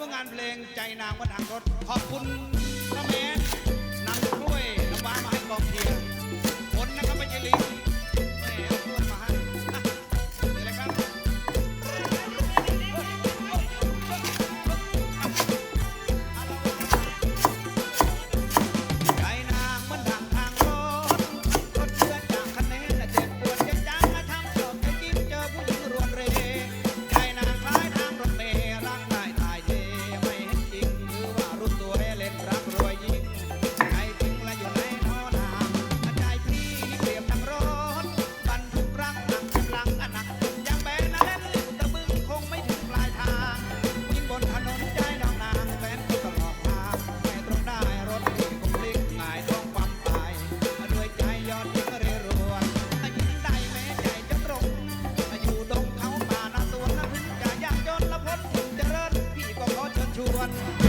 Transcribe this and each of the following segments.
ว่างานเพลงใจนางวันหางรถขอบคุณพระงแมน what?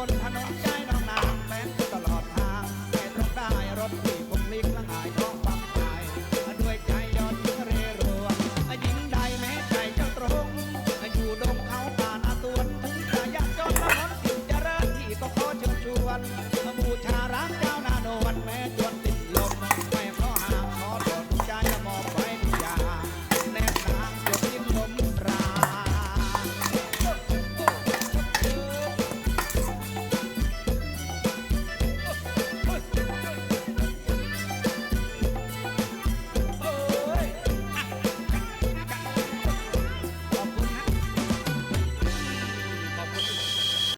บนถนนใจ